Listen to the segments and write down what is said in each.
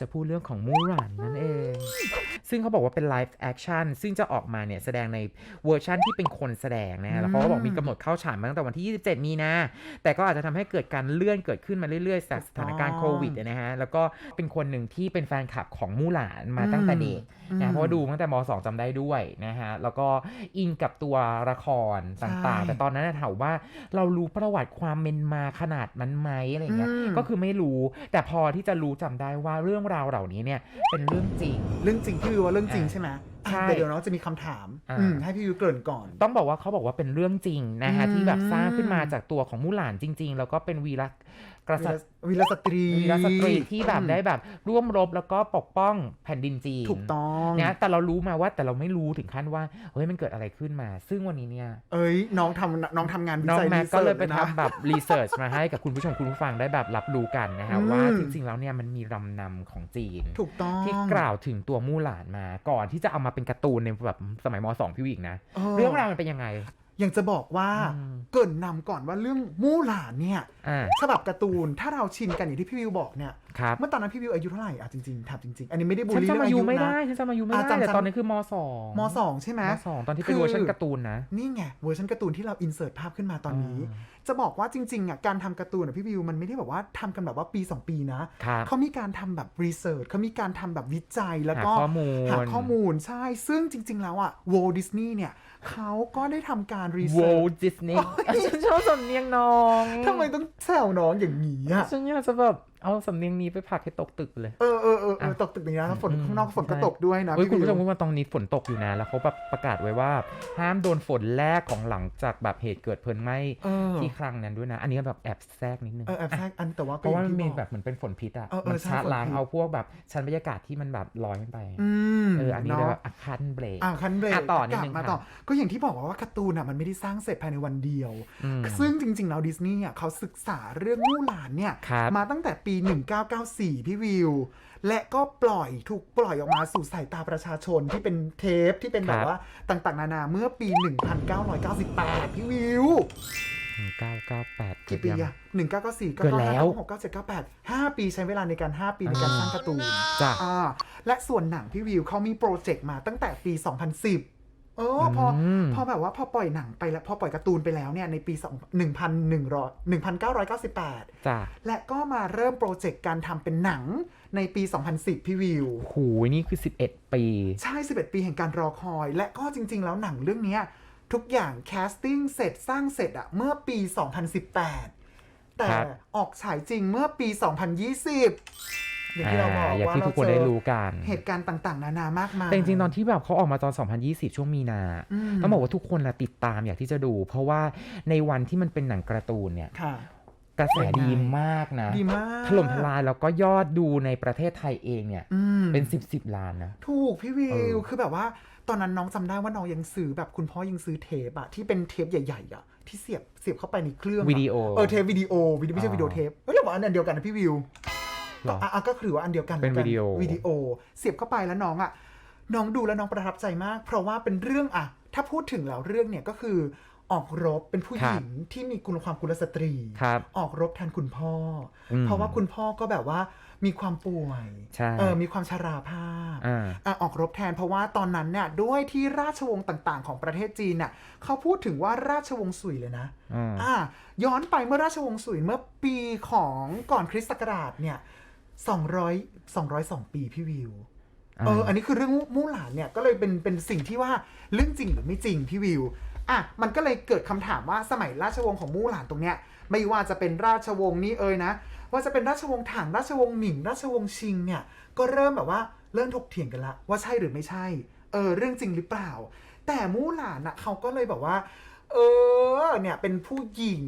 จะพูดเรื่องของมูรันนั่นเอง ซึ่งเขาบอกว่าเป็นไลฟ์แอคชั่นซึ่งจะออกมาเนี่ยแสดงในเวอร์ชั่นที่เป็นคนแสดงนะฮะแล้วเขาก็บอกมีกำหนดเข้าฉายมาตั้งแต่วันที่ 27 มีนาแต่ก็อาจจะทำให้เกิดการเลื่อนเกิดขึ้นมาเรื่อยๆจากสถานการณ์โควิดนะฮะแล้วก็เป็นคนหนึ่งที่เป็นแฟนคลับของมู่หลานมาตั้งแต่เด็กนะเพราะว่าดูตั้งแต่ม 2จำได้ด้วยนะฮะแล้วก็อินกับตัวละครต่างๆใช่แต่ตอนนั้นนะถามว่าเรารู้ประวัติความเป็นมาขนาดนั้นไหมอะไรเงี้ยอืมก็คือไม่รู้ แต่พอที่จะรู้จำได้ว่าเรื่องราวเหล่านี้เนี่ยเป็นเรื่องจริง เรื่องจริงพี่วิวว่าเรื่องจริงอ่าใช่ไหม ใช่แต่เดี๋ยวน้องจะมีคำถามอ่า อืมให้พี่วิวเกริ่นก่อน ต้องบอกว่าเขาบอกว่าเป็นเรื่องจริงนะฮะ อืม ที่แบบสร้างขึ้นมาจากตัวของมู่หลานจริง ๆ แล้วก็เป็นวีรกษัตริย์วีรสตรีวีรสตรีที่แบบได้แบบร่วมรบแล้วก็ปกป้องแผ่นดินจีนถูกต้อง นะแต่เรารู้มาว่าแต่เราไม่รู้ถึงขั้นว่าเฮ้ยมันเกิดอะไรขึ้นมา ซึ่งวันนี้เนี่ย เอ้ยน้องทำน้องทำงานวิน้องจัยแม็กรีก็สิร์ชเลยไปนะ ทำแบบรีเสิร์ชมาให้กับคุณผู้ชมคุณผู้ฟังได้แบบรับรู้กันนะฮะอืม ว่าจริงๆแล้วเนี่ยมันมีลำนำของจีน ถูกต้อง ที่กล่าวถึงตัวมู่หลานมาก่อนที่จะเอามาเป็นการ์ตูนในแบบสมัยมสองพี่วิกนะ เรื่องราวมันเป็นยังไงอ ย่างจะบอกว่าอืมเกรินนำก่อนว่าเรื่องมู่หลานเนี่ยอ่าฉบับการ์ตูนถ้าเราชินกันอย่างที่พี่วิวบอกเนี่ยครับเมื่อตอนนั้นพี่วิวอายุเท่าไหร่อะจริงๆถามจริงๆ อันนี้ไม่ได้บูลฉันลี่จำเรื่องอาอายุยุไม่นะได้ฉันจำอายุไม่อ่าได้จำแต่จำตอนนี้คือมสองมสองใช่ไหมมสองตอนที่เป็นเวอร์ชันการ์ตูนนะนี่ไงเวอร์ชันการ์ตูนที่เราอินเสิร์ตภาพขึ้นมาตอนนี้อ่จะบอกว่าจริงๆอะการทำการ์ตูนอะพี่วิวมันไม่ได้แบบว่าทำกันแบบว่าปี 2 ปีนะครับเขามีการทำแบบรีเสิร์ชเขามีการทำแบบวิจัยแล้วก็หาข้อมูลหาข้อมูลใช่ซึ่งจริง ๆ แล้วอะวอลดิสนีย์เนี่ย เขาก็ได้ทำการรีโวเสิร์ชดิสนีย์ฉันชอบสำเนียงน้องทำไมต้องแซวน้องอย่างนี้อะ ฉันอยากจะแบบ เอาสำเนียงนี้ไปผลักให้ตกตึกเลย เออเออเออเออตกตึกนี้นะฝนข้างนอกฝนก็ตกด้วยนะเฮ้ยพี่คุณผู้ชมวิวว่าตอนนี้ฝนตกอยู่นะ แล้วเขาแบบประกาศไว้ว่า ห้ามโดนฝนแรกของหลังจากแบบเหตุเกิดเพลิงไหม้เออที่ครั้งนั้นด้วยนะ อันนี้ก็แบบแอบแทรกนิดนึงเออแอบแทรกอันแต่ว่าเพก็ราะอว่าย่างมันที่มีบอกแบบเหมือนเป็นฝนพิษอะเออเออมันใช่ชาร์จล้างฝนพิษเอาพวกแบบชั้นบรรยากาศที่มันแบบลอยขึ้นไปอืมเอออันนี้เนาะเรียกว่าอาคันเบรกอ่าคันเบรกอะต่อนิดนึงกลับมาค่ะต่อก็อย่างที่บอกว่าการ์ตูนอะมันไม่ได้สร้างเสร็จภายในวันเดียวอืมซึ่งจริง ๆ แล้วดิสนีย์อะเขาศึกษาเรื่องมู่หลานเนี่ยครับมาตั้งแต่ปี1994 พี่วิว และก็ปล่อยถูกปล่อยออกมาสู่สายตาประชาชนที่เป็นเทปที่เป็นแบบว่าต่างๆ นานาเมื่อปี 1998 พี่วิวเก้าเก้าแปดกี่ปีอะหนึ่งเก้าเก้าสี่เกิดแล้วหกเก้าเจ็ดเก้าแปดห้าปีใช้เวลาในการห้าปีในการสร้างการ์ตูนจ้ะอ่าและส่วนหนังพี่วิวเขามีโปรเจกต์มาตั้งแต่ปี 2010 เออพออมพอแบบว่าพอปล่อยหนังไปแล้วพอปล่อยการ์ตูนไปแล้วเนี่ยในปี2 1,100 1998จ้ะและก็มาเริ่มโปรเจกต์การทำเป็นหนังในปี 2010 พี่วิวโหนี่คือ 11 ปี ใช่ 11 ปีแห่งการรอคอย และก็จริง ๆ แล้วหนังเรื่องเนี้ยทุกอย่างแคสติ้งเสร็จสร้างเสร็จอะเมื่อปี 2018 แต่ครับออกฉายจริงเมื่อปี 2020 อย่างที่เราบอกอ่าอย่างว่าที่ทุกคนได้รู้กันเหตุการณ์ต่างๆ นานามากมายแต่จริงๆตอนที่แบบเขาออกมาตอน 2020 ช่วงมีนาอืมต้องบอกว่าทุกคนละติดตามอยากที่จะดู เพราะว่าในวันที่มันเป็นหนังการ์ตูนเนี่ยค่ะกระแสเป็นไงดีมากนะดีมากถล่มทลายแล้วก็ยอดดูในประเทศไทยเองเนี่ยอืมเป็น10 10ล้านนะถูกพี่วิเอวอคือแบบว่าตอนนั้นน้องจำได้ว่าน้องยังซื้อแบบคุณพ่อยังซื้อเทปอะที่เป็นเทปใหญ่ๆอะที่เสียบเสียบเข้าไปในเครื่องอะวิดีโอเออเทปวิดีโอวิดีโอไม่ใช่อ๋อวิดีโอเทปเฮ้ยเราบอกอันเดียวกันนะพี่วิว หรอก็อะอะก็คือว่าอันเดียวกันเป็นแล้วกัวิดีโอวิดีโอ เสียบเข้าไปแล้วน้องอะน้องดูแล้วน้องประทับใจมาก เพราะว่าเป็นเรื่องอะถ้าพูดถึงแล้วเรื่องเนี่ยก็คือออกรบเป็นผู้หญิงที่มีคุณความกุลสตรีครับออกรบแทนคุณพ่ออมเพราะว่าคุณพ่อก็แบบว่ามีความป่วยใช่เออมีความชราภาพอ่าอะออกรบแทนเพราะว่าตอนนั้นเนี่ยด้วยที่ราชวงศ์ต่างๆ ของประเทศจีนน่ะเขาพูดถึงว่าราชวงศ์สุยเลยนะอืมอะย้อนไปเมื่อราชวงศ์สุยเมื่อปีของก่อนคริสต์ศักราชเนี่ย 200 202ปีพี่วิวอ่าเออ อันนี้คือเรื่องมู่หลานเนี่ยก็เลยเป็นเป็นสิ่งที่ว่าเรื่องจริงหรือไม่จริงพี่วิว อะมันก็เลยเกิดคำถามว่าสมัยราชวงศ์ของมู่หลานตรงเนี้ยไม่ว่าจะเป็นราชวงศ์นี้เอ่ยนะ ว่าจะเป็นราชวงศ์ถังราชวงศ์หมิง ราชวงศ์ชิงเนี่ยก็เริ่มแบบว่าเริ่มถกเถียงกันละว่าใช่หรือไม่ใช่ เออ เรื่องจริงหรือเปล่า แต่มู่หลานอะเขาก็เลยแบบว่า เออเนี่ยเป็นผู้หญิง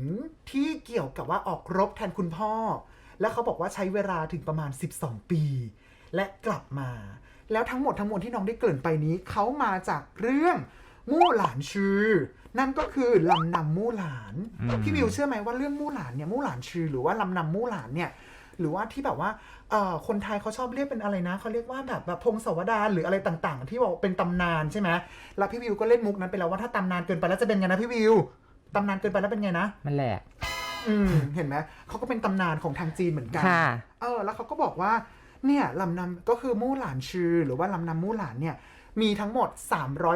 ที่เกี่ยวกับว่าออกรบแทนคุณพ่อ แล้วเขาบอกว่าใช้เวลาถึงประมาณ 12 ปี และกลับมา แล้วทั้งหมดทั้งมวลที่น้องได้เกริ่นไปนี้เขามาจากเรื่องมู่หลานชื่อนั่นก็คือลำนำมู่หลานอืมพี่วิวเชื่อไหมว่าเรื่องมู่หลานเนี่ยมู่หลานชื่อหรือว่าลำนำมู่หลานเนี่ยหรือว่าที่แบบว่าเอ่อคนไทยเขาชอบเรียกเป็นอะไรนะเขาเรียกว่าแบบแบบพงศาวดารหรืออะไรต่างๆ ที่บอกเป็นตำนานใช่ไหมแล้วพี่วิวก็เล่นมุกนั้นไปแล้วว่าถ้าตำนานเกินไปแล้วจะเป็นไงนะพี่วิวตำนานเกินไปแล้วเป็นไงนะมันแหลก อืมเห็นไหมเขาก็เป็นตำนานของทางจีนเหมือนกัค่ะ เออ แล้วเขาก็บอกว่าเนี่ยลำนำก็คือมู่หลานชื่อหรือว่าลำนำมู่หลานเนี่ย มีทั้งหมด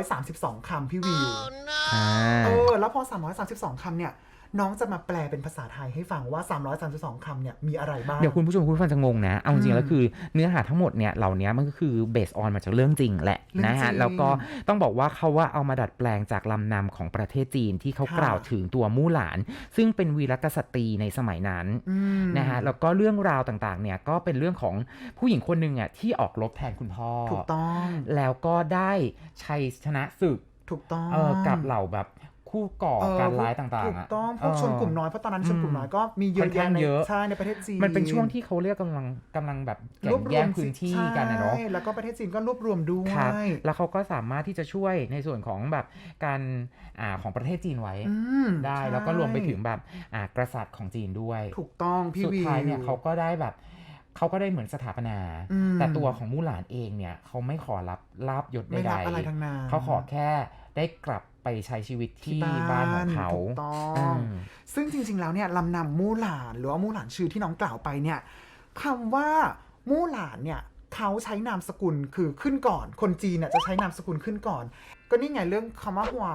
332คำพี่วิว อ่า เออ แล้วพอ 332คำเนี่ย น้องจะมาแปลเป็นภาษาไทยให้ฟังว่า 332 คำเนี่ยมีอะไรบ้าง เดี๋ยวคุณผู้ชมคุณผู้ฟังจะงงนะ เอาจริงๆแล้วคือเนื้อหาทั้งหมดเนี่ยเหล่านี้มันก็คือเบสออนมาจากเรื่องจริงแหละเรื่องนะฮะจริงแล้วก็ต้องบอกว่าเขาว่าเอามาดัดแปลงจากลำนำของประเทศจีนที่เขาค่ะกล่าวถึงตัวมู่หลาน ซึ่งเป็นวีรกษัตรีในสมัยนั้นอืมนะฮะ แล้วก็เรื่องราวต่างๆ เนี่ยก็เป็นเรื่องของผู้หญิงคนหนึ่งอะที่ออกรบแทนคุณพ่อ ถูกต้อง แล้วก็ได้ชัยชนะศึกถูกต้องเออกับเหล่าแบบ คู่ก่อเออการร้ายต่างๆถูกอะต้องพวกชนกลุ่มน้อยเพราะตอนนั้นชนกลุ่มน้อยก็มีเยอะค่อนข้างแยะในเยอะ ใช่ในประเทศจีนมันเป็นช่วงที่เขาเรียกกำลังกำลังแบบแข่งแย่งพื้นที่กันนะเนาะ ใช่แล้วก็ประเทศจีนก็รวบรวมด้วครับยแล้วเขาก็สามารถที่จะช่วยในส่วนของแบบการอ่าของประเทศจีนไว้อืมได้ใช่แล้วก็รวมไปถึงแบบอ่ากษัตริย์ของจีนด้วย ถูกต้องพี่สุดวี ท้ายเนี่ยเขาก็ได้แบบเขาก็ได้เหมือนสถาปนา อืม แต่ตัวของมู่หลานเองเนี่ยเขาไม่ขอรับลาบยศใไม่ดรับอะไรทั้งนั้น ๆเขาขอแค่ได้กลับ ไปใช้ชีวิตที่ที่บ้านของเขาถูกต้องอืมซึ่งจริง ๆ แล้วเนี่ยลำนำมู่หลานหรือว่ามู่หลานชื่อที่น้องกล่าวไปเนี่ยคำว่ามู่หลานเนี่ยเขาใช้นามสกุลคือขึ้นก่อน คนจีนเนี่ยจะใช้นามสกุลขึ้นก่อน ก็นี่ไงเรื่องคำว่าฮัว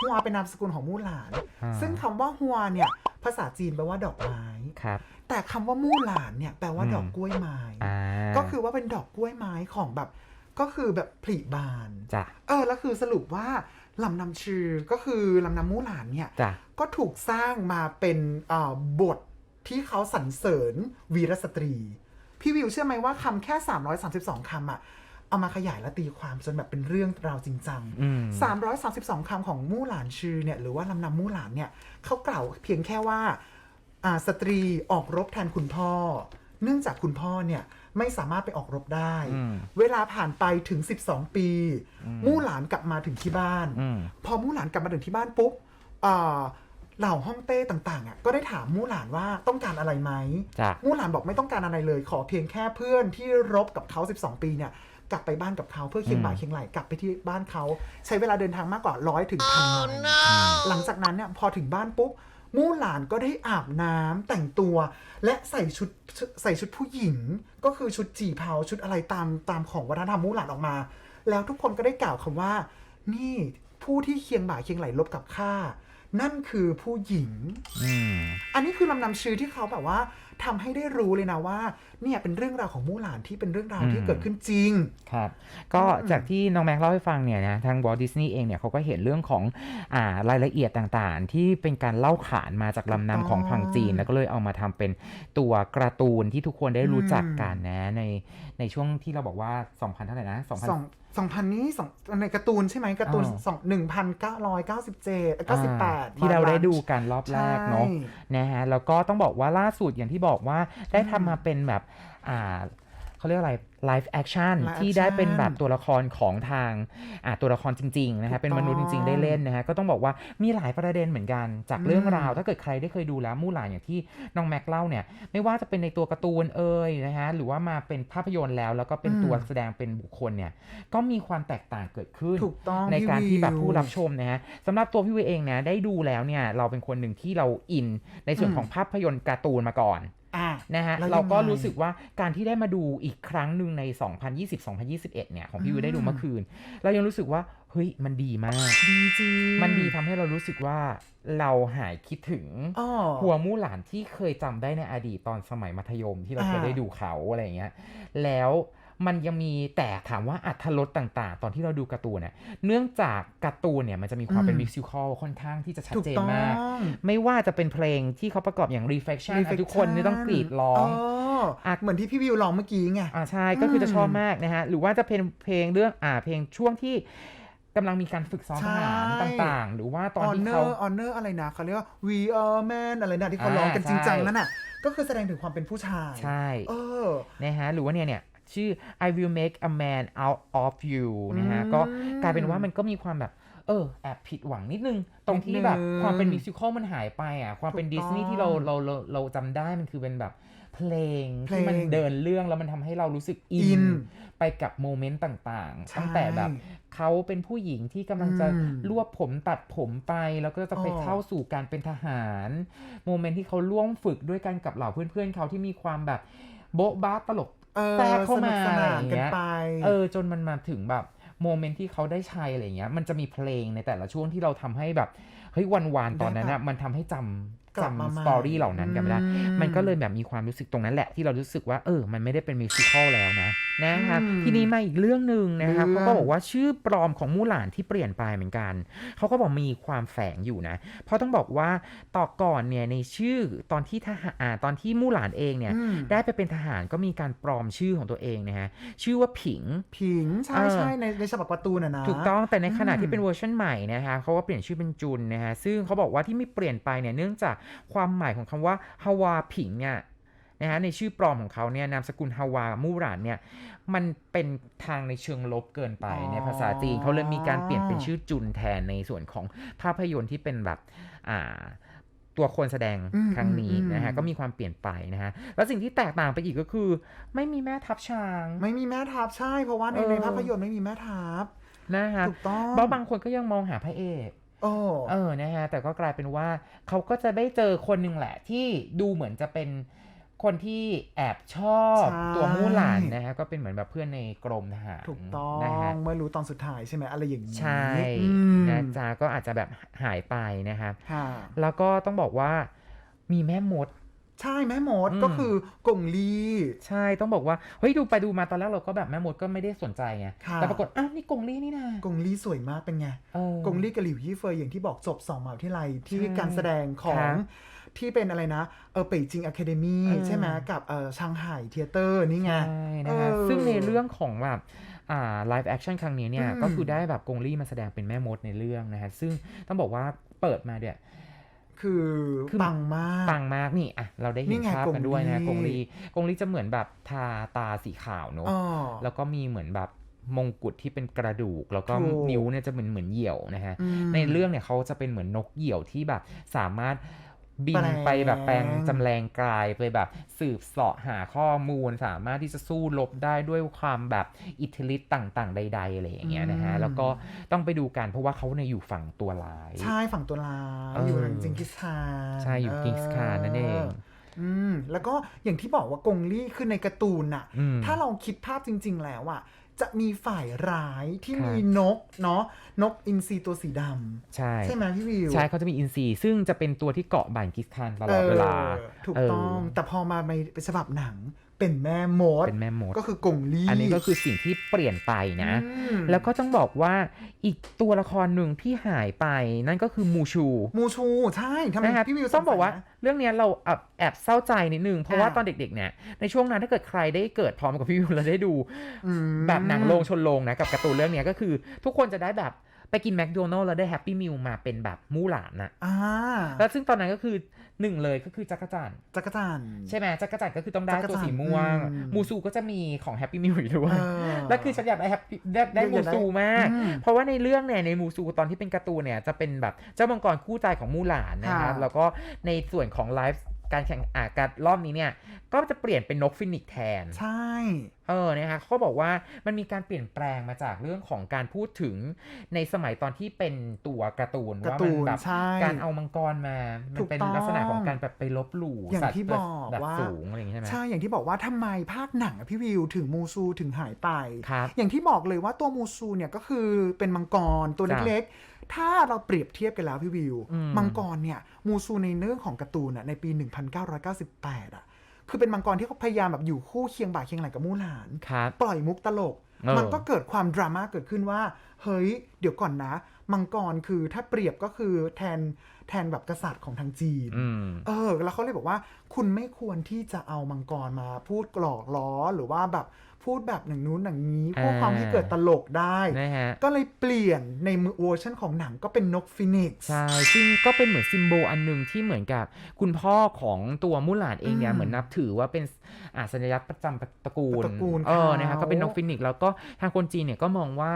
ฮัวเป็นนามสกุลของมู่หลานอ่าซึ่งคำว่าฮัวเนี่ยภาษาจีนแปลว่าดอกไม้ครับแต่คำว่ามู่หลานเนี่ยแปลว่าอืมดอกกล้วยไม้อ่าก็คือว่าเป็นดอกกล้วยไม้ของแบบ ก็คือแบบผลิบานจ้ะเออแล้วคือสรุปว่า ลำนำชื่อก็คือลำนำมู่หลานเนี่ย จ้ะ ก็ถูกสร้างมาเป็นเอ่อบทที่เขาสรรเสริญวีรสตรี พี่วิวเชื่อไหมว่าคำแค่ 332คำอะเอามาขยายและตีความจนแบบเป็นเรื่องราวจริงจังอืม 332คำของมู่หลานชื่อเนี่ยหรือว่าลำนำมู่หลานเนี่ยเขากล่าวเพียงแค่ว่าอ่าสตรีออกรบแทนคุณพ่อ เนื่องจากคุณพ่อเนี่ย ไม่สามารถไปออกรบได้อืมเวลาผ่านไปถึง 12 ปี มู่หลานกลับมาถึงที่บ้านอืมพอมู่หลานกลับมาถึงที่บ้านปุ๊บเอ่อเหล่าฮ่องเต้ต่างๆอะก็ได้ถามมู่หลานว่าต้องการอะไรไหมจ้ะมู่หลานบอกไม่ต้องการอะไรเลย ขอเพียงแค่เพื่อนที่รบกับเขา 12 ปีเนี่ยกลับไปบ้านกับเขาเพื่อเคียงบ่าอืมเคียงไหลกลับไปที่บ้านเขา ใช้เวลาเดินทางมากกว่าร้อยถึงพันไมล์หลังจากนั้นเนี่ยพอถึงบ้านปุ๊บ มู่หลานก็ได้อาบน้ำแต่งตัว และใส่ชุดใส่ชุดผู้หญิง ก็คือชุดจีเผาชุดอะไรตามตามของวัฒนธรรมมู่หลานออกมา แล้วทุกคนก็ได้กล่าวคำว่า นี่ผู้ที่เคียงบ่าเคียงไหลลบกับข้า นั่นคือผู้หญิงอืมอันนี้คือลำนำชื่อที่เขาแบบว่าทำให้ได้รู้เลยนะว่า เนี่ยเป็นเรื่องราวของมู่หลานที่เป็นเรื่องราวที่อืมเกิดขึ้นจริง ครับ ก็จากที่น้องแม็กเล่าให้ฟังเนี่ยนะทางวอลดิสนีย์เองเนี่ยเขาก็เห็นเรื่องของอ่ารายละเอียดต่างๆ ที่เป็นการเล่าขานมาจากลำนำของพังจีน แล้วก็เลยเอามาทำเป็นตัวการ์ตูนที่ทุกคนได้รู้จักกันนะในในช่วงที่เราบอกว่า 2,000เท่าไหร่นะ2,000 สองสองพันนี้สองในการ์ตูนใช่ไหมการ์ตูนอ๋อสองหนึ่งพันเก้าร้อยเก้าสิบเจ็ดเก้าสิบแปดที่เราได้ดูกันรอบแรกเนาะใช่นะฮะแล้วก็ต้องบอกว่าล่าสุดอย่างที่บอกว่าได้ทำมาเป็นแบบอ่า เขาเรียกอะไร live action Live ที่ได้เป็น action แบบตัวละครของทางอ่าตัวละครจริงๆนะถูฮะกเป็นมนุษย์จริง ๆ ได้เล่นนะฮะก็ต้องบอกว่ามีหลายประเด็นเหมือนกัน จากเรื่องอืมราว ถ้าเกิดใครได้เคยดูแล้วมู่หลานอย่างที่น้องแม็กเล่าเนี่ย ไม่ว่าจะเป็นในตัวการ์ตูนเอ่ยนะฮะหรือว่ามาเป็นภาพยนตร์แล้ว แล้วก็เป็นอืม ตัวแสดงเป็นบุคคลเนี่ยก็มีความแตกต่างเกิดขึ้น ถูกต้องในการพี่ที่แบบวิวผู้รับชมนะฮะสำหรับตัวพี่เวเองเนี่ยได้ดูแล้วเนี่ยเราเป็นคนหนึ่งที่เราอินในส่วนอืม ของภาพยนตร์การ์ตูนมาก่อนอะ นะฮะแล้วยังไงเราก็รู้สึกว่าการที่ได้มาดูอีกครั้งหนึ่งใน 2020-2021 เนี่ยของพี่วิวได้ดูเมื่อคืน เรายังรู้สึกว่าเฮ้ยมันดีมาก ดีจริง มันดีทำให้เรารู้สึกว่าเราหายคิดถึงอ๋อหัวมู่หลานที่เคยจำได้ในอดีตตอนสมัยมัธยมที่เราเคยอ่าได้ดูเขาอะไรอย่างเงี้ยแล้ว มันยังมีแต่ถามว่าอัธรสต่างๆ ตอนที่เราดูการ์ตูนเนี่ยเนื่องจากการ์ตูนเนี่ยมันจะมีความเป็นอืมมิวสิควลค่อนข้างที่จะชัดถูกเจนต้องมาก ไม่ว่าจะเป็นเพลงที่เขาประกอบอย่าง reflection อะ Reflection ทุกคนนี่ต้องกรีดร้องอะเหมือนที่พี่วิวร้องเมื่อกี้ไงอ่าใช่ก็คือจะอืมชอบมากนะฮะหรือว่าจะเป็นเพลงเรื่องอ่าเพลงช่วงที่กำลังมีการฝึกซ้อมทหารใช่ต่างๆ หรือว่าตอนที่เขา honor honor อะไรนะเขาเรียกว่า we are man อะไรนะที่เขาร้องกันอ่าจริงจังใช่นั่นน่ะก็คือแสดงถึงความเป็นผู้ชาย ใช่ เออ นะฮะ หรือว่าเนี่ยเนี่ย ชื่อ I will make a man out of you นะฮะอืมก็กลายเป็นว่ามันก็มีความแบบ เออ แอบผิดหวังนิดนึง ตรงที่แบบนิดนึงความเป็นมิวสิควลมันหายไปอะ ความเป็นถูกดิสนีย์ต้องที่เราเราเราเราจำได้มันคือเป็นแบบเพลงเพลงที่มันเดินเรื่องแล้วมันทำให้เรารู้สึกอิอินนไปกับโมเมนต์ต่างๆใช่ตั้งแต่แบบเขาเป็นผู้หญิงที่กำลังจะอืมรวบผมตัดผมไป แล้วก็จะไปอ๋อเข้าสู่การเป็นทหาร โมเมนต์ที่เขาร่วมฝึกด้วยกันกับเหล่าเพื่อนๆเขาที่มีความแบบโบ๊ะบ้าตลกเออ แทรกเข้ามาสนุกสนานอะไรอย่างกันเงี้ยไปเออจนมันมาถึงแบบโมเมนต์ที่เขาได้ใช้อะไรเงี้ย มันจะมีเพลงในแต่ละช่วงที่เราทำให้แบบเฮ้ยวันวานๆตอนนั้นได้อะแบบมันทำให้จำกลับมา จำใหสม่ตอรี่เหล่านั้นกันไม่ได้อืมมันก็เลยแบบมีความรู้สึกตรงนั้นแหละที่เรารู้สึกว่าเออ มันไม่ได้เป็นมิวสิควลแล้วนะนะครับอืมทีนี้มาอีกเรื่องหนึ่งนะครับเรื่เขาองก็บอกว่าชื่อปลอมของมู่หลานที่เปลี่ยนไปเหมือนกัน เขาก็บอกมีความแฝงอยู่นะ เพราะต้องบอกว่าต่อก่อนเนี่ยในชื่อตอนที่ทหารอ่าตอนที่มู่หลานเองเนี่ยอืมได้ไปเป็นทหารก็มีการปลอมชื่อของตัวเองนะฮะชื่อว่าผิงผิงใช่เออใช่ในในฉบับการ์ตูนอะนะถูกต้องแต่ในขณะอืมที่เป็นเวอร์ชันใหม่นะคะเขาก็เปลี่ยนชื่อเป็นจุนนะฮะซึ่งเขาบอกว่าที่ไม่เปลี่ยนไปเนี่ยเนื่องจากความหมายของคำว่าฮาวาผิงเนี่ยนะฮะในชื่อปลอมของเขาเนี่ยนามสกุลฮาวามู่หลานเนี่ยมันเป็นทางในเชิงลบเกินไปอ๋อในภาษาจีนเขาเลยมีการเปลี่ยนเป็นชื่อจุนแทนในส่วนของภาพยนตร์ที่เป็นแบบอ่าตัวคนแสดงอืมครั้งนี้อืมนะฮะก็มีความเปลี่ยนไปนะฮะแล้วสิ่งที่แตกต่างไปอีกก็คือ ไม่มีแม่ทัพช้าง ไม่มีแม่ทัพใช่ เพราะว่าในเออในภาพยนตร์ไม่มีแม่ทัพนะฮะถูกต้องเพราะบางคนก็ยังมองหาพระเอกโอ้ เออนะฮะแต่ก็กลายเป็นว่าเขาก็จะได้เจอคนหนึ่งแหละ ที่ดูเหมือนจะเป็นคนที่แอบชอบใช่ตัวมู่หลานนะฮะก็เป็นเหมือนแบบเพื่อนในกรมทหารถูกต้องนะฮะเมื่อรู้ตอนสุดท้ายใช่ไหมอะไรอย่างนี้ใช่อืมนะจ๊ะก็อาจจะแบบหายไปนะครับค่ะแล้วก็ต้องบอกว่ามีแม่มด ใช่แม่มดอืม ก็คือกงลี ใช่ต้องบอกว่าเฮ้ยดูไปดูมาตอนแรกเราก็แบบแม่มดก็ไม่ได้สนใจไงค่ะ แต่ปรากฏอ้าวนี่กงลี่นี่นะกงลีสวยมากเป็นไง เออ กงลี่กับหลิวยี่เฟยอย่างที่บอกจบสองมหาวิทยาลัยที่ใช่การแสดงของครับที่เป็นอะไรนะเออเป่ยจิงอะคาเดมีเออใช่ไหมกับเออชางไห่เทเตอร์นี่ไง ใช่นะฮะเออซึ่งในเรื่องของแบบอ่า live action ครั้งนี้เนี่ยอืมก็คือได้แบบกงลี่มาแสดงเป็นแม่มดในเรื่องนะฮะซึ่งต้องบอกว่าเปิดมาเนี่ย คือคือปังมากปังมากนี่อะเราได้นี่เห็นไงภาพกันด้วยนะกกงงลี่ลี่กงลี่จะเหมือนแบบทาตาสีขาวเนอะอ๋อแล้วก็มีเหมือนแบบมงกุฎที่เป็นกระดูก แล้วก็ถูกนิ้วเนี่ยจะเหมือนเหมือนเหยี่ยวนะฮะอืมในเรื่องเนี่ยเขาจะเป็นเหมือนนกเหยี่ยวที่แบบสามารถ บินแปลงไปแบบแปลงจำแรงกายไปแบบสืบเสาะหาข้อมูลสามารถที่จะสู้รบได้ด้วยความแบบอิทธิฤทธิ์ต่างๆ ใด ๆ อะไรอย่างเงี้ยนะฮะอืมแล้วก็ต้องไปดูกันเพราะว่าเขาเนี่ยอยู่ฝั่งตัวร้าย ใช่ฝั่งตัวลายเออออยู่ทางจิงกิสคานใช่อยู่กิงส์คานนั่นเองอืมแล้วก็อย่างที่บอกว่ากงลี่คือในการ์ตูนน่ะอืมถ้าเราคิดภาพจริง ๆ แล้วอะ จะมีฝ่ายร้ายที่ครับ มีนกเนาะนกอินทรีตัวสีดใช่ำใช่ไหมพี่วิว ใช่เขาจะมีอินซีซึ่งจะเป็นตัวที่เกาะบ่านกิสคานตลอดเวลาออถูกเออต้องแต่พอมาในฉบับหนัง เป็นแม่มดเป็นแม่มดก็คือกงลี่อันนี้ก็คือสิ่งที่เปลี่ยนไปนะอืมแล้วก็ต้องบอกว่าอีกตัวละครหนึ่งที่หายไปนั่นก็คือมูชูมูชูใช่ทำไมนะครับพี่วิวต้องบอกว่าสงสัยนะเรื่องเนี้ยเราแอบแอบเศร้าใจนิดนึง เพราะว่าอ่าตอนเด็กๆเนี่ยในช่วงนั้นถ้าเกิดใครได้เกิดพร้อมกับพี่วิวแล้วได้ดูอืมแบบหนังโรงชนโรงนะกับการ์ตูนเรื่องเนี้ยก็คือ ทุกคนจะได้แบบไป กินแมคโดนัลล์แล้วได้แฮปปี้มิลมาเป็นแบบมู่หลานนะอ่าแล้วซึ่งตอนนั้นก็คือหนึ่งเลยก็คือจักรจันทร์จักรจันทร์ใช่ไหมจักรจันทร์ก็คือต้องได้จักรตัวจันทร์สีม่วงอืมมูซูก็จะมีของแฮปปี้มิลอยู่ด้วยเออแล้วคือฉันอยากได้แฮปปี้ได้ได้อยากมูได้ซูมากอืมเพราะว่าในเรื่องเนี่ยในมูซูตอนที่เป็นการ์ตูนเนี่ยจะเป็นแบบเจ้ามังกรคู่ใจของมูหลานนะครับค่ะแล้วก็ในส่วนของไลฟ์ การแข่งอาการรอบนี้เนี่ย ก็จะเปลี่ยนเป็นนกฟินิกซ์แทน ใช่ เออนะคะเขาก็บอกว่ามันมีการเปลี่ยนแปลงมาจากเรื่องของการพูดถึงในสมัยตอนที่เป็นตัวการ์ตูนการ์ว่าตูมันนแบบใช่การเอามังกรมา มัถูนกเป็นต้องลักษณะของการแบบไปลบหลู่อย่างสัตว์ที่บอกแบบว่าสูงอะไรอย่างนี้ใช่ไหมใช่อย่างที่บอกว่าทำไมภาคหนังอะพี่วิวถึงมูซูถึงหายไปครับอย่างที่บอกเลยว่าตัวมูซูเนี่ยก็คือเป็นมังกรตัวจ้ะเล็กๆ ถ้าเราเปรียบเทียบกันแล้วพี่วิวอืมมังกรเนี่ย มูซูในเรื่องของการ์ตูนอะในปี 1998อะคือเป็นมังกรที่เขาพยายามแบบอยู่คู่เคียงบ่าเคียงไหลกับมู่หลานครับปล่อยมุกตลกเออมันก็เกิดความดราม่าเกิดขึ้นว่า เฮ้ย เดี๋ยวก่อนนะ มังกรคือถ้าเปรียบก็คือแทนแทนแบบกษัตริย์ของทางจีนอืมเออ แล้วเขาเลยบอกว่า คุณไม่ควรที่จะเอามังกรมาพูดกลอกล้อหรือว่าแบบ พูดแบบหนังนู้นหนังนี้เพื่อความให้เกิดตลกได้นะฮะก็เลยเปลี่ยนในเวอร์ชันของหนังก็เป็นนกฟินิกซ์ใช่ซึ่งก็เป็นเหมือนซิมโบลอันหนึ่งที่เหมือนกับคุณพ่อของตัวมุหลานเองเนี่ยอืมเหมือนนับถือว่าเป็นอ่าสัญลักษณ์ประจำตระกูลตระกูลเออเขานะครับก็เป็นนกฟินิกซ์แล้วก็ทางคนจีนเนี่ยก็มองว่า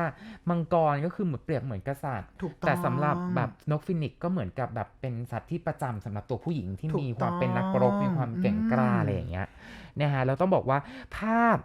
มังกรก็คือเหมือนเปรียบเหมือนกษัตริย์ถูกต้องแต่สำหรับแบบนกฟินิกซ์ก็เหมือนกับแบบเป็นสัตว์ที่ประจำสำหรับตัวผู้หญิงที่ถูกมีความเป็นนักรบต้องมีความเก่งกล้าอืมอะไรอย่างเงี้ยนะฮะแล้วต้องบอกว่าภาพ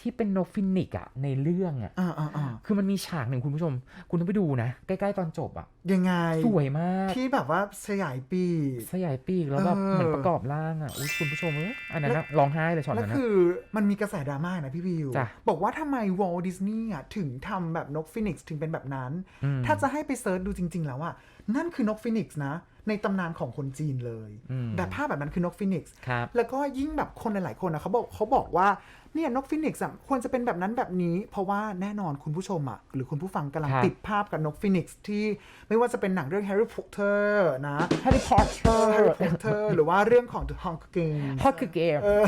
ที่เป็นนกฟินิกซ์อะในเรื่องอะอ่าอ่าอ่าคือมันมีฉากหนึ่งคุณผู้ชม คุณต้องไปดูนะ ใกล้ๆตอนจบอะยังไง สวยมากที่แบบว่าสยายปีก สยายปีกแล้วแบบเออ เหมือนประกอบร่างอะอุ้ยคุณผู้ชมเอ้ยอันนั้นนะร้องไห้เลยช็อตแล้วนั้นนะคือมันมีกระแสดราม่านะพี่วิว จ้ะบอกว่าทำไมวอลดิสนีย์อะถึงทำแบบนกฟินิกซ์ถึงเป็นแบบนั้น อืม ถ้าจะให้ไปเซิร์ชดูจริง ๆ แล้วอะนั่นคือนกฟินิกซ์นะ ในตำนานของคนจีนเลย อืม แบบภาพแบบนั้นคือนกฟินิกซ์ ครับ แล้วก็ยิ่งแบบคนหลาย ๆ คนนะเขาบอกเขาบอกว่าเนี่ยนกฟินิกซ์อะควรจะเป็นแบบนั้นแบบนี้ เพราะว่าแน่นอนคุณผู้ชมอะหรือคุณผู้ฟังกำลังครับติดภาพกับนกฟินิกซ์ที่ไม่ว่าจะเป็นหนังเรื่อง Harry Potter นะแฮร์รี่พอตเตอเออร์ Harry Potter หรือว่าเรื่องของ The Hunger Games ฮอตคือเกมเออ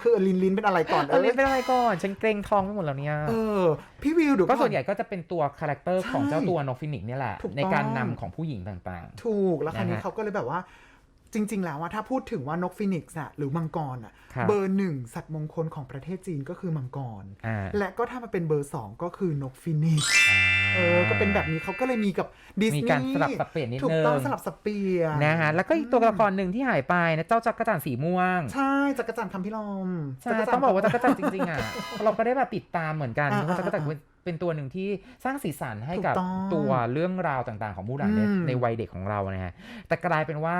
คือลินลินเป็นอะไรก่อนอันนี้เป็นอะไรก่อนฉันเกรงท้องไปหมดแล้วเนี่ยเออพี่วิวเดูก็ส่วนใหญ่ก็จะเป็นตัวคาแรคเตอร์ของใช่เจ้าตัวนกฟินิกซ์เนี่ยแหละถูกต้องในการนำของผู้หญิงต่างถูกแล้วคราวนี้นะฮะเขาก็เลยแบบว่า จริง ๆ แล้วว่าถ้าพูดถึงว่านกฟินิกซ์อะหรือมังกรอะครับเบอร์หนึ่งสัตว์มงคลของประเทศจีนก็คือมังกรๆอ่าและก็ถ้ามาเป็นเบอร์สองก็คือนกฟินิกซ์อ่าเออ ก็เป็นแบบนี้เขาก็เลยมีกับดิสนีย์มีการสลับสับเปลี่ยนนิดถูกนึงต้องสลับสับเปลี่ยนนะฮะแล้วก็อีกตัวละครหนึ่งที่หายไปนะเจ้าจักรจันทร์สีม่วง ใช่จักรจันทร์คำพิลมใช่จัรจันทร์ต้องบอกว่าจักรจันทร์จริงๆอะเราก็ได้แบบติดตามเหมือนกันอ่าเพราะจักรจันทร์อ่าเป็นตัวหนึ่งที่สร้างสีสันให้กับถูกต้องตัวเรื่องราวต่างๆ ของมูหลานในอืมในวัยเด็กของเรานะฮะแต่กลายเป็นว่า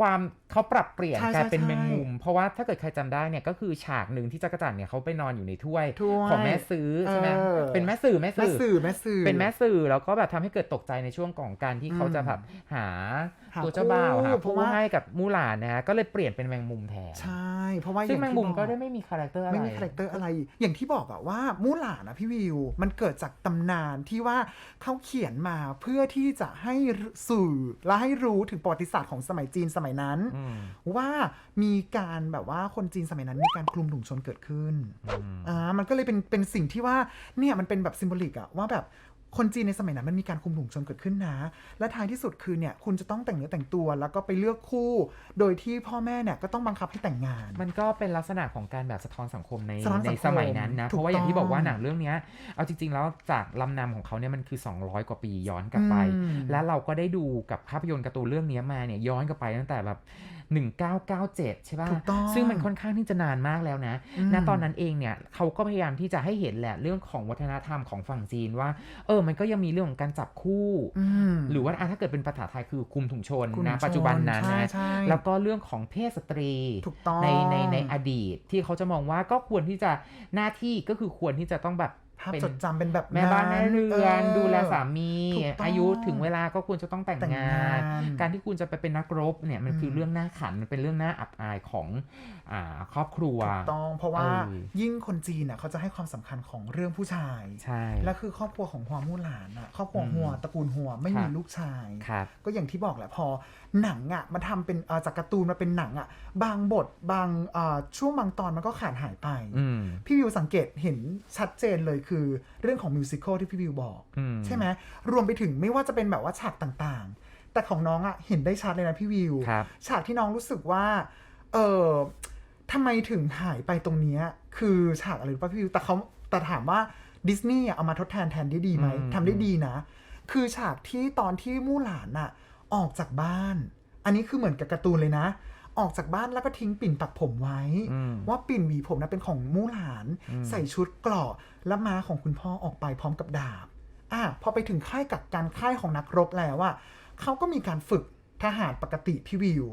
ความเขาปรับเปลี่ยนใช่กลายเป็นใช่แมงมุม เพราะว่าถ้าเกิดใครจำได้เนี่ยก็คือฉากหนึ่งที่จักรจันทร์เนี่ยเขาไปนอนอยู่ในถ้วยถ้วยของแม่ซื้อใช่ไหมเออเป็นแม่สื่อแม่แม่สื่อสื่อแม่สื่อเป็นแม่สื่อแล้วก็แบบทำให้เกิดตกใจในช่วงของการที่เขาจะแบบหาหา ตัวเจ้าบ่าวคู่หาเพราะผู้ว่าให้กับมูหลานนะฮะก็เลยเปลี่ยนเป็นแมงมุมแทนใช่เพราะว่าอซึ่งย่างแมงที่มุมบอกก็ได้ไม่มีคาแรคเตอร์อะไรไม่มีคาแรคเตอร์อะไร อย่างที่บอกอะว่ามู่หลานนะพี่วิวมันเกิดจากตำนานที่ว่าเขาเขียนมาเพื่อที่จะให้สื่อและให้รู้ถึงประวัติศาสตร์ของสมัยจีนสมัยนั้นอืมว่ามีการแบบว่าคนจีนสมัยนั้นมีการคลุมถุงชนเกิดขึ้นอืมอ่ามันก็เลยเป็นเป็นสิ่งที่ว่าเนี่ยมันเป็นแบบซิมโบลิกอะว่าแบบ คนจีนในสมัยนั้นมันมีการคลุมถุงชนเกิดขึ้นนะ และท้ายที่สุดคือเนี่ยคุณจะต้องแต่งเนื้อแต่งตัว แล้วก็ไปเลือกคู่ โดยที่พ่อแม่เนี่ยก็ต้องบังคับให้แต่งงาน มันก็เป็นลักษณะของการแบบสะท้อนสังคมในสะท้อนสัในงคมสมัยนั้นนะ ถูกเพราะว่าอย่างที่บอกว่าต้องหนังเรื่องเนี้ยเอาจริง ๆ แล้วจากลำนำของเขาเนี่ยมันคือ 200 กว่าปีย้อนกลับไป อืม และเราก็ได้ดูกับภาพยนตร์การ์ตูนเรื่องเนี้ยมาเนี่ยย้อนกลับไปตั้งแต่แบบ 1997 ใช่ป่ะถูกต้องซึ่งมันค่อนข้างที่จะนานมากแล้วนะอืมณตอนนั้นเองเนี่ยเขาก็พยายามที่จะให้เห็นแหละเรื่องของวัฒนธรรมของฝั่งจีนว่า เออ มันก็ยังมีเรื่องของการจับคู่อืมหรือว่าอะถ้าเกิดเป็นภาษาไทยคือคุมถุงชนคุมถุนะงชนปัจจุบันนั้นใช่นะใช่แล้วก็เรื่องของเพศสตรีถูกต้องในในในอดีตที่เขาจะมองว่าก็ควรที่จะหน้าที่ก็คือควรที่จะต้องแบบ ภาพเป็นจดจำเป็นแบบแม่บ้านแม่เรือนเออดูแลสามีถูกต้องอายุถึงเวลาก็ควรจะต้องแต่งแต่งงางานนการที่คุณจะไปเป็นนักรบเนี่ยมันคือมเรื่องน่าขันมันเป็นเรื่องน่าอับอายของอ่าครอบครัวถูกต้องเพราะว่าเออยิ่งคนจีนน่ะเขาจะให้ความสำคัญของเรื่องผู้ชายใช่และคือครอบครัวของหัวมู่หลานอะครอบครัวอืมหัวตระกูลหัวไม่ครัมีบลูกชายครับก็อย่างที่บอกแหละพอหนังอะมาทำเป็นเอ่อจากการ์ตูนมาเป็นหนังอะบางบทบางเอ่อช่วงบางตอนมันก็ขาดหายไปอืมพี่วิวสังเกตเห็นชัดเจนเลยคือเรื่องของมิวสิควลที่พี่วิวบอกอืมใช่ไหมรวมไปถึงไม่ว่าจะเป็นแบบว่าฉากต่างๆ แต่ของน้องอะเห็นได้ชัดเลยนะพี่วิวครับฉากที่น้องรู้สึกว่า เออทำไมถึงหายไปตรงเนี้ยคือฉากอะไรรู้ป่ะพี่วิวแต่เขาแต่ถามว่าดิสนีย์อะเอามาทดแทนแทนได้ดีไหมอืมทำได้ดีนะ คือฉากที่ตอนที่มู่หลานอะออกจากบ้าน อันนี้คือเหมือนกับการ์ตูนเลยนะ ออกจากบ้านแล้วก็ทิ้งปิ่นปักผมไว้อืมว่าปิ่นหวีผมนะเป็นของมู่หลานอืมใส่ชุดเกราะแล้วม้าของคุณพ่อออกไปพร้อมกับดาบอะพอไปถึงค่ายกักการค่ายของนักรบแล้วอะเขาก็มีการฝึกทหารปกติพี่วิว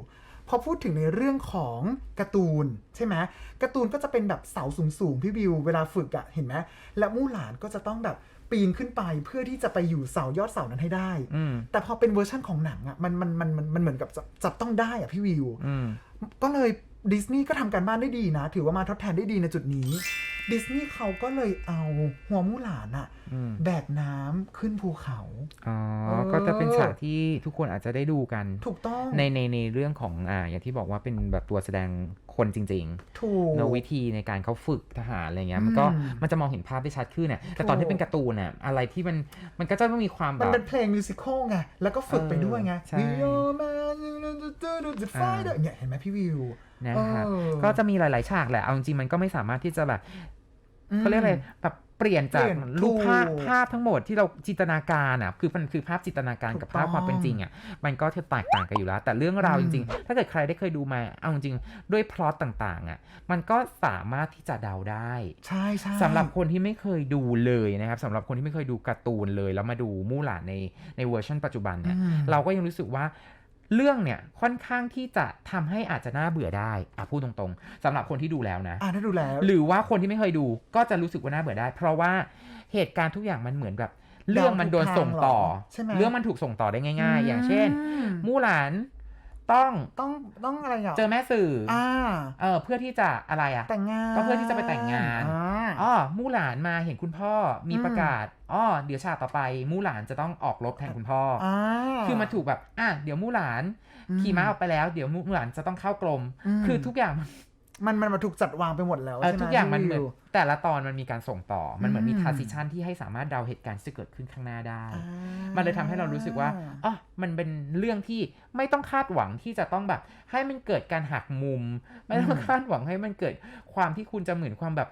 พอพูดถึงในเรื่องของการ์ตูนใช่ไหมการ์ตูนก็จะเป็นแบบเสาสูงๆพี่วิวเวลาฝึกอะเห็นไหมและมู่หลานก็จะต้องแบบ ปีนขึ้นไปเพื่อที่จะไปอยู่เสายอดเสานั้นให้ได้ อืม แต่พอเป็นเวอร์ชั่นของหนังอะมันมันมันมันมันเหมือนกับจับจับต้องได้อะพี่วิว อืม ก็เลยดิสนีย์ก็ทำการบ้านได้ดีนะ ถือว่ามาทดแทนได้ดีในจุดนี้ ดิสนีย์เขาก็เลยเอาหัวมู่หลานอะอืมแบกน้ำขึ้นภูเขา อ๋อเออก็จะเป็นฉากที่ทุกคนอาจจะได้ดูกัน ถูกต้องในในในเรื่องของอ่าอย่างที่บอกว่าเป็นแบบตัวแสดงคนจริงถูกๆเนอะวิธีในการเขาฝึกทหารอะไรเงี้ย มันก็อืมมันจะมองเห็นภาพได้ชัดขึ้นน่ะแต่ตอนที่เป็นการ์ตูนน่ะอะไรที่มันมันก็จะต้องมีความแบมันบเป็นเพลงมิวสิควลไง แล้วก็ฝึกไปด้วยไงใช่ We are man you know the the the the fighter เนี่ยเห็นไหมพี่วิวนะฮะเออก็จะมีหลาย ๆ ฉากแหละ เอาจริงๆมันก็ไม่สามารถที่จะแบบอืม เขาเรียกอะไรแบบเปลี่ยนจากเปลี่ยนรูปภาพถูกภาพทั้งหมดที่เราจินตนาการอะคือมันคือภาพจินตนาการถูกกับภาพความเป็นจริงอะมันก็จะแตกต่างกันอยู่แล้ว แต่เรื่องราวอืจมริง ๆ ถ้าเกิดใครได้เคยดูมาเอาจริงๆด้วยพล็อตต่าง ๆ อะ มันก็สามารถที่จะเดาได้ ใช่ใช่สำหรับคนที่ไม่เคยดูเลยนะครับสำหรับคนที่ไม่เคยดูการ์ตูนเลย แล้วมาดูมู่หลานในในเวอร์ชันปัจจุบันเนี่ยอืมเราก็ยังรู้สึกว่า เรื่องเนี่ยค่อนข้างที่จะทำให้อาจจะน่าเบื่อได้อะพูดตรงๆสำหรับคนที่ดูแล้วนะอ่าถ้าดูแล้ว หรือว่าคนที่ไม่เคยดูก็จะรู้สึกว่าน่าเบื่อได้ เพราะว่าเหตุการณ์ทุกอย่างมันเหมือนแบบเรื่องมันโดนส่งต่อใช่ไหมเรื่องมันถูกส่งต่อได้ง่าย ๆ อย่างเช่นมมู่หลาน ต้องต้องต้องอะไรอะเจอแม่สื่อออ่า เออเพื่อที่จะอะไรอะ แต่งงานก็เพื่อที่จะไปแต่งงาน อ่า อ๋อมู่หลานมาเห็นคุณพ่อมีอืม ประกาศอ๋อเดี๋ยวฉากต่อไปมู่หลานจะต้องออกรบแทนคุณพ่อออ่าคือมันถูกแบบอะเดี๋ยวมู่หลาน อืมขี่ม้าออกไปแล้วเดี๋ยวมู่หลานจะต้องเข้ากรมอืม คือทุกอย่างมัน มันมันมาถูกจัดวางไปหมดแล้วเออใช่ไหมทุกอย่างมันเหมือนพี่วิวแต่ละตอนมันมีการส่งต่อ มันเหมือนมีอืมทาร์ซิชันที่ให้สามารถเดาเหตุการณ์ที่จะเกิดขึ้นข้างหน้าได้อ่ามันเลยทำให้เรารู้สึกว่าอ๋อมันเป็นเรื่องที่ไม่ต้องคาดหวังที่จะต้องแบบ ให้มันเกิดการหักมุม ไม่ต้องคาดหวังให้มันเกิดความที่คุณจะเหมือนความแบบ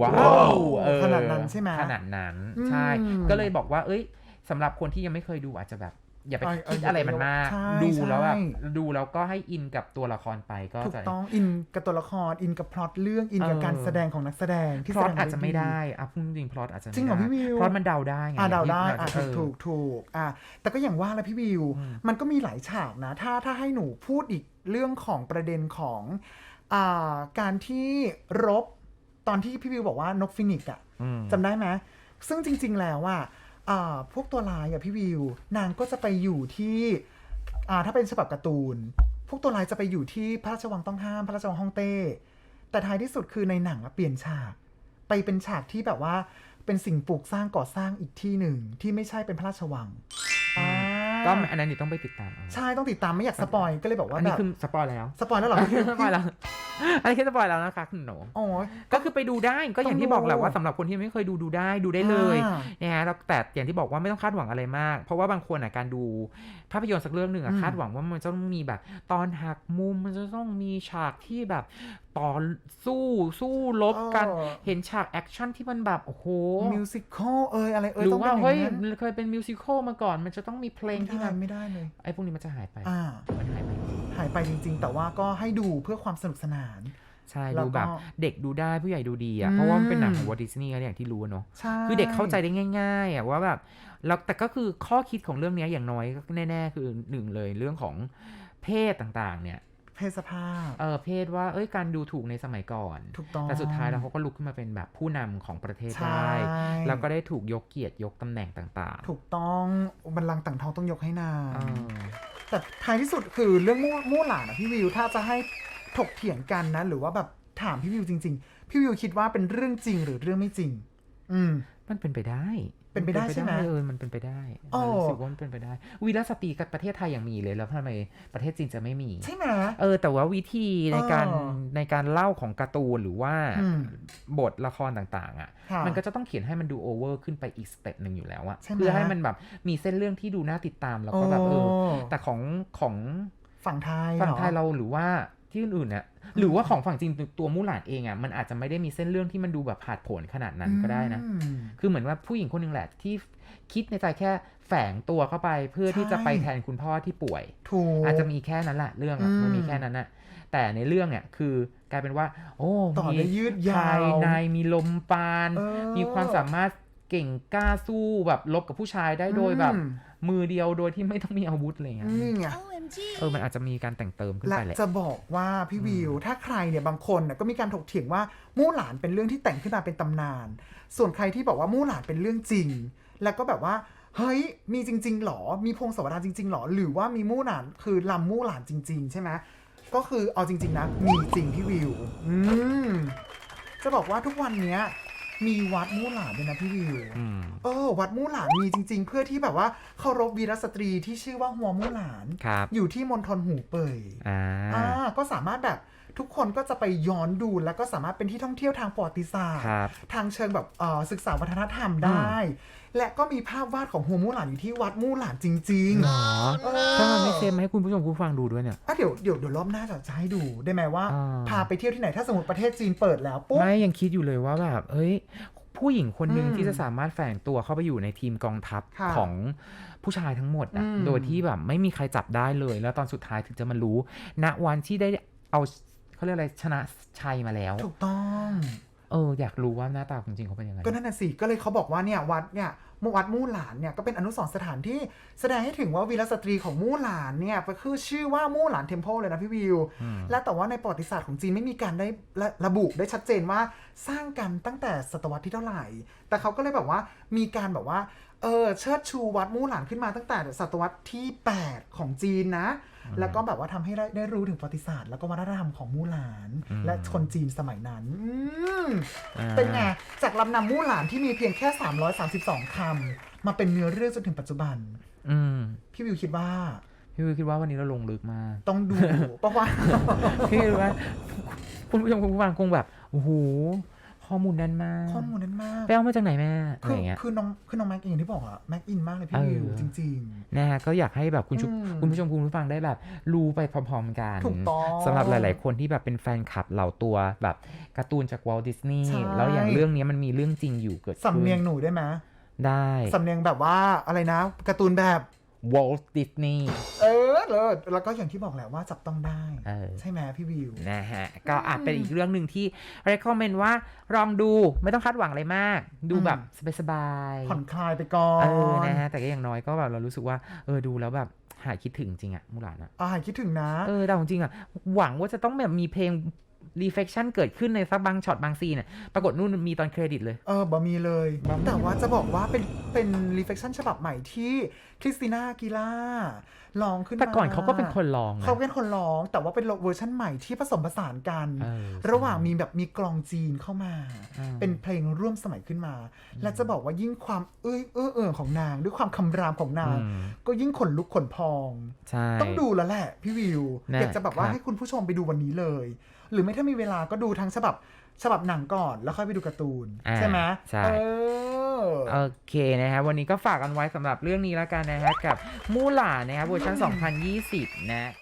ว้าว้าววเออขนาดนั้นใช่ไหมขนาดนั้นอืมใช่ ก็เลยบอกว่า เอ้ยสำหรับคนที่ยังไม่เคยดูอาจจะแบบ อย่าไปเออเออคิดอะไรมันมากใช่ดูแล้วแบบใช่ดูแล้วก็ให้อินกับตัวละครไปก็ถูกจะต้องอินกับตัวละครอินกับพล็อตเรื่องอินกับเออการแสดงของนักแสดงที่พล็อตแสดงอาจจะไม่ว้ได้อะพูดจริงพล็อตอาจจะจริงเหรอพี่วิวพล็อตมันเดาได้ไงอ่าเดาที่ได้เราอ่าจะถูกเออถูกถูกอ่าแต่ก็อย่างว่าแหละพี่วิวอืมมันก็มีหลายฉากนะ ถ้าถ้าให้หนูพูดอีกเรื่องของประเด็นของอ่าการที่รบตอนที่พี่วิวบอกว่านกฟินิกซ์อะอืมจำได้ไหมซึ่งจริง ๆ แล้วอะ อ่าพวกตัวลายอะพี่วิว นางก็จะไปอยู่ที่อ่าถ้าเป็นฉบับการ์ตูน พวกตัวลายจะไปอยู่ที่พระราชวังต้องห้าม พระราชวังฮ่องเต้ แต่ท้ายที่สุดคือในหนังอะเปลี่ยนฉาก ไปเป็นฉากที่แบบว่าเป็นสิ่งปลูกสร้างก่อสร้างอีกที่หนึ่งที่ไม่ใช่เป็นพระราชวังอ่าก็อันนั้นเดี๋ยวต้องไปติดตามเอาใช่ต้องติดตามไม่อยากสปอยก็เลยบอกว่าอันแบนี้บคือสปอยแล้วสปอยแล้วเหรอ สปอยแล้ว อันนี้คือสปอยแล้วนะคะคุณหนู โอ้ย ก็คือไปดูได้ก็อย่างที่บอกแหละต้องดูว่าสำหรับคนที่ไม่เคยดูดูได้ดูได้เลยอ่า นะฮะแล้วแต่อย่างที่บอกว่าไม่ต้องคาดหวังอะไรมาก เพราะว่าบางคนอะการดูภาพยนตร์สักเรื่องหนึ่งอะอืม คาดหวังว่ามันจะต้องมีแบบ ตอนหักมุมมันจะต้องมีฉากที่แบบต่อสู้สู้รบกันเออเห็นฉากแอคชั่นที่มันแบบโอ้โหมิวสิควลเอยอะไรเอยหรืต้อองว่าเป็นอเฮ้ยย่างนั้นเคยเป็นมิวสิควลมาก่อน มันจะต้องมีเพลงไม่ที่ได้แบบไม่ได้เลยไอ้พวกนี้มันจะหายไปอ่า มันหายไป หายไปจริง ๆ แต่ว่าก็ให้ดูเพื่อความสนุกสนาน ใช่แล้วดูก็แบบเด็กดูได้ผู้ใหญ่ดูดีอะอืมเพราะว่ามันเป็นหนังของวอร์ดิสนีย์อย่างที่รู้อะเนาะใช่คือเด็กเข้าใจได้ง่ายๆอะว่าแบบแล้วแต่ก็คือข้อคิดของเรื่องเนี้ยอย่างน้อยก็แน่ๆ คือหนึ่งเลยเรื่องของเพศต่างๆ เนี่ยเพศสภาพเออเพศว่าเอ้ยการดูถูกในสมัยก่อน ถูกต้องแต่สุดท้ายแล้วเขาก็ลุกขึ้นมาเป็นแบบผู้นำของประเทศใช่ ได้ แล้วก็ได้ถูกยกเกียรติยกตำแหน่งต่างๆถูกต้องบัลลังก์ต่างทองต้องยกให้นาง เออ แต่ท้ายที่สุดคือเรื่องมู่มู่หลานอะพี่วิวถ้าจะให้ถกเถียงกันนะ หรือว่าแบบถามพี่วิวจริง ๆ พี่วิวคิดว่าเป็นเรื่องจริงหรือเรื่องไม่จริง อืม มันเป็นไปได้ เป็นไปได้ใช่ไหมเออมันเป็นไปได้โอ้เรารู้สึกว่ามันเป็นไปได้ วีรสตรีกับประเทศไทยยังมีเลยแล้วทำไมประเทศจีนจะไม่มี ใช่ไหมเออ แต่ว่าวิธีในการเออในการเล่าของการ์ตูนหรือว่าอืมบทละครต่างๆอะค่ะ มันก็จะต้องเขียนให้มันดูโอเวอร์ขึ้นไปอีกสเต็ปหนึ่งอยู่แล้วอะใช่ไหมเพื่อให้มันแบบมีเส้นเรื่องที่ดูน่าติดตามแล้วก็แบบเออโแต่ของของฝั่งไทยฝั่งไทยหอเราหรือว่า ที่อื่นๆเนี่ยหรือว่าของฝั่งจีนตัวมู่หลานเองอะมันอาจจะไม่ได้มีเส้นเรื่องที่มันดูแบบผาดโผนขนาดนั้นก็ได้นะอืมคือเหมือนว่าผู้หญิงคนหนึ่งแหละที่คิดในใจแค่แฝงตัวเข้าไปเพื่อที่จะใช่ไปแทนคุณพ่อที่ป่วยถูกอาจจะมีแค่นั้นแหละเรื่องอะอืมมันมีแค่นั้นอะแต่ในเรื่องเนี่ยคือกลายเป็นว่า โอ้ต่อมีได้ยืดยาวภายในมีลมปานเออมีความสามารถเก่งกล้าสู้แบบลบกับผู้ชายได้โดยแบบอื มมือเดียวโดยที่ไม่ต้องมีอาวุธอะไรเงี้ยนี่ไง OMG เออมันอาจจะมีการแต่งเติมขึ้นและไปแหละ จะบอกว่าพี่วิว ถ้าใครเนี่ยบางคนน่ะก็มีการถกเถียงว่ามู่หลานเป็นเรื่องที่แต่งขึ้นมาเป็นตำนาน ส่วนใครที่บอกว่ามู่หลานเป็นเรื่องจริง แล้วก็แบบว่า เฮ้ย มีจริง ๆหรอ มีพงศาวดารจริง ๆหรอ หรือว่ามีมู่หลานคือลำมู่หลานจริง ๆ ใช่ไหมก็คือเอาจริง ๆนะมีจริงพี่วิว อืมจะบอกว่าทุกวันเนี้ย มีวัดมู่หลานด้วยนะพี่วิว อืม เออ วัดมู่หลานมีจริง ๆ เพื่อที่แบบว่าเคารพวีรสตรีที่ชื่อว่าหัวมู่หลาน ครับ อยู่ที่มณฑลหูเป่ยอ่า อ่าก็สามารถแบบทุกคนก็จะไปย้อนดูแล้วก็สามารถเป็นที่ท่องเที่ยวทางประวัติศาสตร์ ครับ ทางเชิงแบบเอ่อศึกษาวัฒนธรรมได้ และก็มีภาพวาดของหัวมู่หลานอยู่ที่วัดมู่หลานจริงหรอๆเออถ้ามันไม่เซมมาให้คุณผู้ชมผู้ฟังดูด้วยเนี่ย อะเดี๋ยวเดี๋ยวเดี๋ยวรอบหน้าจะจะให้ดูได้ไหมว่า อ่า พาไปเที่ยวที่ไหนถ้าสมมติประเทศจีนเปิดแล้วปุ๊บ ไม่ยังคิดอยู่เลยว่าแบบเฮ้ย ผู้หญิงคนหนึ่งอืมที่จะสามารถแฝงตัวเข้าไปอยู่ในทีมกองทัพค่ะของผู้ชายทั้งหมดอะอืม โดยที่แบบไม่มีใครจับได้เลย แล้วตอนสุดท้ายถึงจะมารู้ ณวันที่ได้เอาเขาเรียกอะไรชนะชัยมาแล้ว ถูกต้อง เอออยากรู้ว่าหน้าตาจริงๆเขาเป็นยังไง ก็นั่นน่ะสิก็เลยเขาบอกว่าเนี่ยวัดเนี่ยวัดมู่หลานเนี่ยก็เป็นอนุสรณ์สถานที่แสดงให้ถึงว่าวีรสตรีของมู่หลานเนี่ยก็คือชื่อว่ามู่หลานเทมเพลเลยนะพี่วิวอืมและแต่ว่าในประวัติศาสตร์ของจีนไม่มีการได้ระระบุได้ชัดเจนว่าสร้างกันตั้งแต่ศตวรรษที่เท่าไหร่ แต่เขาก็เลยแบบว่ามีการแบบว่าเออเชิดชูวัดมู่หลานขึ้นมาตั้งแต่ศตวรรษที่ 8 ของจีนนะ แล้วก็แบบว่าทำให้ได้ได้รู้ถึงประวัติศาสตร์ แล้วก็วัฒนธรรมของมู่หลานอืมและคนจีนสมัยนั้นอืมอ่าเป็นไง จากลำนำมู่หลานที่มีเพียงแค่ 332คำมาเป็นเนื้อเรื่องจนถึงปัจจุบัน อืมพี่วิวคิดว่าพี่วิวคิดว่าวันนี้เราลงลึกมากต้องดูเพราะว่าพี่วิวว่าคุณผู้ชมคุณผู้ฟังคงแบบโอ้โห ข้อมูลแน่นมากข้อมูลนั้นมากไปเอามาจากไหนแม่อะไรคืออย่างเงี้ยคือน้องคือน้องแม็กเองที่บอกอะแม็กอินมากเลยพี่วิวเออจริงนะฮะก็อยากให้แบบคุณชุอืมคุณผู้ชมคุณผู้ฟังได้แบบรู้ไปพร้อมๆกันถูกต้องสำหรับหลาย ๆ คนที่แบบเป็นแฟนคลับเหล่าตัวแบบการ์ตูนจากวอลดิสนีย์ใช่แล้วอย่างเรื่องนี้มันมีเรื่องจริงอยู่เกิดๆขึ้นสำเนียงหนูได้ไหมได้สำเนียงแบบว่าอะไรนะการ์ตูนแบบวอลดิสนีย์เออ เลย แล้วก็อย่างที่บอกแหละว่าจับต้องได้ เออ ใช่ไหมพี่วิว นะฮะ ก็อาจเป็นอีกเรื่องหนึ่งที่ recommend ว่าลองดูไม่ต้องคาดหวังอะไรมาก ดูอืม แบบสบายผ่อนคลายไปก่อนๆเออนะฮะ แต่ก็อย่างน้อยก็แบบเรารู้สึกว่า เออ ดูแล้วแบบหายคิดถึงจริงอะมูหลานอะอ่าคิดถึงนะ เออแต่จริงๆอะหวังว่าจะต้องแบบมีเพลง reflection เกิดขึ้นในสักบางช็อตบางซีนน่ะปรากฏนู่นมีตอนเครดิตเลย เออบะมีเลย บะหมี่แต่ว่าจะบอกว่าเป็นเป็นรีเฟคชั่นฉบับใหม่ที่คริสติน่าอากีล่าลองขึ้นมาแต่ก่อนเขาก็เป็นคนร้องนะ เขาเป็นคนร้อง แต่ว่าเป็นเวอร์ชั่นใหม่ที่ผสมผสานกัน เออระหว่างมีแบบมีกลองจีนเข้ามาอืมเป็นเพลงร่วมสมัยขึ้นมา และจะบอกว่ายิ่งความเอ้ยเออเออของนาง ด้วยความคำรามของนาง อืมก็ยิ่งขนลุกขนพอง ใช่ ต้องดูแล้วแหละพี่วิว นะอยากจะแบบว่าครับ ให้คุณผู้ชมไปดูวันนี้เลย หรือไม่ถ้ามีเวลาก็ดูทั้งฉบับฉบับหนังก่อนแล้วค่อยไปดูการ์ตูนอ่าใช่ไหมใช่เออโอเคนะฮะวันนี้ก็ฝากกันไว้สำหรับเรื่องนี้แล้วกันนะฮะกับมู่หลานนะครับเวอร์ชัน2020 นะ